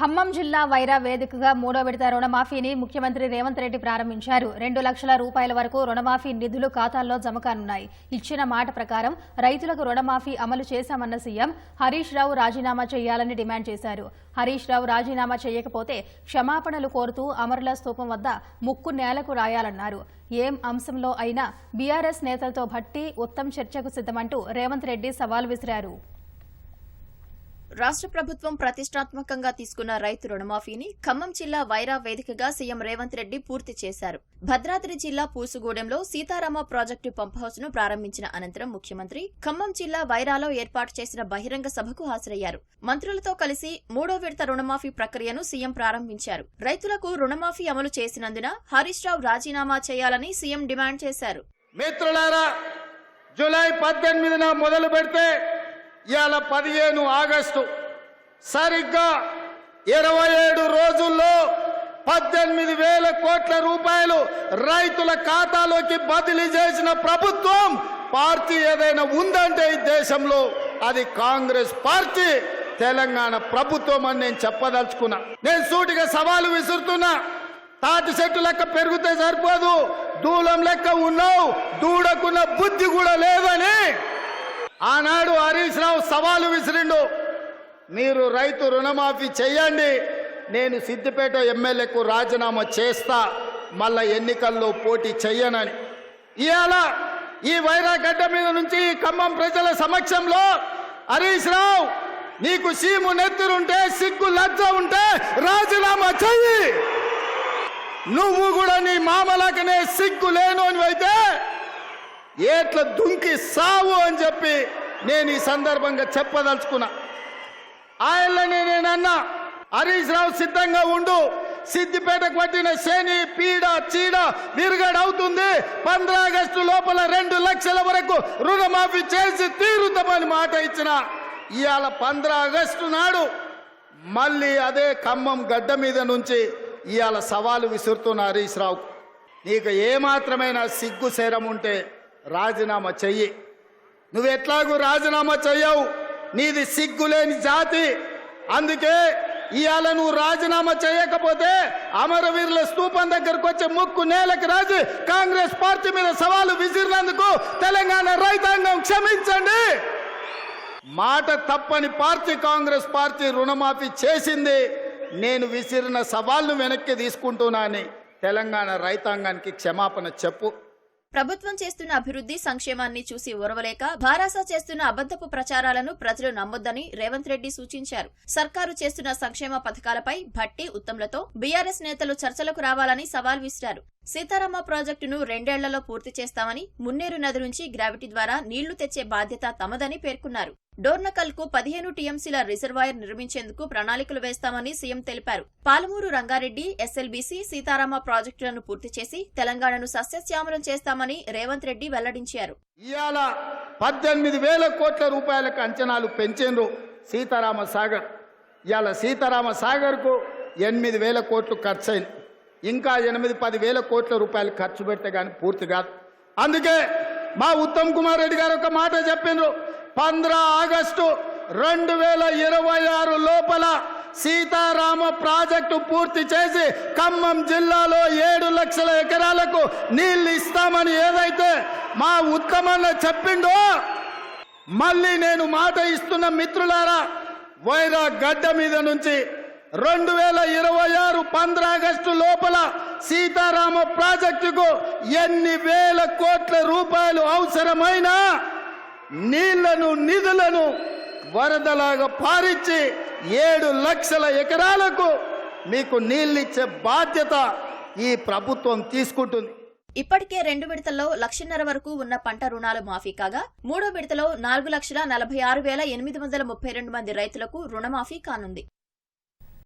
ఖమ్మం జిల్లా వైరా వేదికగా మూడో విడత రుణమాఫీని ముఖ్యమంత్రి రేవంత్ రెడ్డి ప్రారంభించారు. రెండు లక్షల రూపాయల వరకు రుణమాఫీ నిధులు ఖాతాల్లో జమ కానున్నాయి. ఇచ్చిన మాట ప్రకారం రైతులకు రుణమాఫీ అమలు చేశామన్న సీఎం హరీష్ రావు రాజీనామా చేయాలని డిమాండ్ చేశారు. హరీష్ రావు రాజీనామా చేయకపోతే క్షమాపణలు కోరుతూ అమరుల స్తూపం వద్ద ముక్కు నేలకు రాయాలన్నారు. ఏం అంశంలో అయినా బీఆర్ఎస్ నేతలతో భట్టి ఉత్తమ్ చర్చకు సిద్ధమంటూ రేవంత్ రెడ్డి సవాల్ విసిరారు. రాష్ట్ర ప్రభుత్వం ప్రతిష్టాత్మకంగా తీసుకున్న రైతు రుణమాఫీని ఖమ్మం జిల్లా వైరా వేదికగా సీఎం రేవంత్ రెడ్డి పూర్తి చేశారు. భద్రాద్రి జిల్లా పూసుగూడెంలో సీతారామ ప్రాజెక్టు పంప్ హౌస్ను ప్రారంభించిన అనంతరం ముఖ్యమంత్రి ఖమ్మం జిల్లా వైరాలో ఏర్పాటు చేసిన బహిరంగ సభకు హాజరయ్యారు. మంత్రులతో కలిసి మూడో విడత రుణమాఫీ ప్రక్రియను సీఎం ప్రారంభించారు. రైతులకు రుణమాఫీ అమలు చేసినందున హరీష్ రావు రాజీనామా చేయాలని సీఎం డిమాండ్ చేశారు. మిత్రులారా జూలై పద్దెనిమిదిన మొదలు పెడితే ఇవాళ పదిహేను ఆగస్టు. సరిగ్గా ఇరవై ఏడు రోజుల్లో పద్దెనిమిది వేల కోట్ల రూపాయలు రైతుల ఖాతాలోకి బదిలీ చేసిన ప్రభుత్వం పార్టీ ఏదైనా ఉందంటే ఈ దేశంలో అది కాంగ్రెస్ పార్టీ. తెలంగాణ ప్రభుత్వం అని నేను చెప్పదలుచుకున్నా. నేను సూటిగా సవాలు విసురుతున్నా. తాటి చెట్టు లెక్క పెరిగితే సరిపోదు. దూలం లెక్క ఉన్నావు. దూడకున్న బుద్ధి కూడా లేదని ఆనాడు సవాలు విసిరిండు. మీరు రైతు రుణమాఫీ చేయండి నేను సిద్దిపేట ఎమ్మెల్యేకు రాజీనామా చేస్తా. మళ్ళా ఎన్నికల్లో పోటీ చెయ్యనని. ఇవాళ ఈ వైరాగడ్డ మీద నుంచి ఖమ్మం ప్రజల సమక్షంలో హరీష్ రావు నీకు సీము నెత్తురుంటే సిగ్గు లజ్జ ఉంటే రాజీనామా చెయ్యి. నువ్వు కూడా నీ మామలకనే సిగ్గు లేను అని అయితే ఏట్ల దుంకి సావు అని చెప్పి నేను ఈ సందర్భంగా చెప్పదలుచుకున్నా. ఆయనని నేనన్నా హరీష్ రావు సిద్ధంగా ఉండు. సిద్దిపేటకు పట్టిన శని పీడ చీడ విరుగడవుతుంది. పంద్రా ఆగస్టు లోపల రెండు లక్షల వరకు రుణమాఫీ చేసి తీరుతామని మాట ఇచ్చిన ఇవాళ పంద్రా ఆగస్టు నాడు మళ్ళీ అదే ఖమ్మం గడ్డ మీద నుంచి ఇవాళ సవాలు విసురుతున్న హరీష్ రావు నీకు ఏమాత్రమైన సిగ్గు శరం ఉంటే రాజీనామా చెయ్యి. నువ్వు ఎట్లాగూ రాజీనామా చెయ్యవు? నీది సిగ్గులేని జాతి. అందుకే ఇవాళ నువ్వు రాజీనామా చేయకపోతే అమరవీరుల స్థూపం దగ్గరకు వచ్చే ముక్కు నేలకు రాజు. కాంగ్రెస్ పార్టీ మీద సవాలు విసిరినందుకు తెలంగాణ రైతాంగం క్షమించండి. మాట తప్పని పార్టీ కాంగ్రెస్ పార్టీ రుణమాఫీ చేసింది. నేను విసిరిన సవాల్ను వెనక్కి తీసుకుంటున్నాని తెలంగాణ రైతాంగానికి క్షమాపణ చెప్పు. ప్రభుత్వం చేస్తున్న అభివృద్ధి సంక్షేమాన్ని చూసి ఉరవలేక భారాస చేస్తున్న అబద్దపు ప్రచారాలను ప్రజలు నమ్మొద్దని రేవంత్ రెడ్డి సూచించారు. సర్కారు చేస్తున్న సంక్షేమ పథకాలపై భట్టి ఉత్తమ్లతో బీఆర్ఎస్ నేతలు చర్చలకు రావాలని సవాల్ విసిరారు. సీతారామ ప్రాజెక్టును రెండేళ్ళలో పూర్తి చేస్తామని మున్నేరు నది నుంచి గ్రావిటీ ద్వారా నీళ్ళు తెచ్చే బాధ్యత తమదని పేర్కొన్నారు. డోర్నకల్కు పదిహేను టీఎంసీల రిజర్వాయర్ నిర్మించేందుకు ప్రణాళికలు వేస్తామని సీఎం తెలిపారు. పాలమూరు రంగారెడ్డి ఎస్ఎల్బీసీ సీతారామ ప్రాజెక్టులను పూర్తి చేసి తెలంగాణను సస్యశ్యామలం చేస్తామని రేవంత్ రెడ్డి వెల్లడించారు. ఇవాళ పద్దెనిమిది వేల కోట్ల రూపాయలకు అంచనాలు పెంచిండ్రు సీతారామ సాగర్. ఇవాళ సీతారామ సాగర్కు ఎనిమిది వేల కోట్లు ఖర్చు ఇంకా ఎనిమిది పది వేల కోట్ల రూపాయలు ఖర్చు పెడితే కానీ పూర్తి కాదు. అందుకే మా ఉత్తమ్ కుమార్ రెడ్డి గారు ఒక మాట చెప్పిండ్రు పంద్ర ఆగస్టు రెండు వేల ఇరవై ఆరు లోపల సీతారామ ప్రాజెక్టు పూర్తి చేసి ఖమ్మం జిల్లాలో ఏడు లక్షల ఎకరాలకు నీళ్ళు ఇస్తామని ఏదైతే మా ఉత్తమన్న చెప్పిండో మళ్ళీ నేను మాట ఇస్తున్న మిత్రులారా వైరా గడ్డ మీద నుంచి రెండు వేల ఇరవై ఆరు పంద్ర ఆగస్టు లోపల సీతారామ ప్రాజెక్టుకు ఎన్ని వేల కోట్ల రూపాయలు అవసరమైనా నీళ్ళను నిధులను వరదలాగా పారించి ఏడు లక్షల ఎకరాలకు మీకు నీళ్ళిచ్చే బాధ్యత ఈ ప్రభుత్వం తీసుకుంటుంది. ఇప్పటికే రెండు విడతల్లో లక్షన్నర వరకు ఉన్న పంట రుణాలు మాఫీ కాగా మూడో విడతలో నాలుగు లక్షల నలభై ఆరు వేల ఎనిమిది వందల ముప్పై రెండు మంది రైతులకు రుణమాఫీ కానుంది.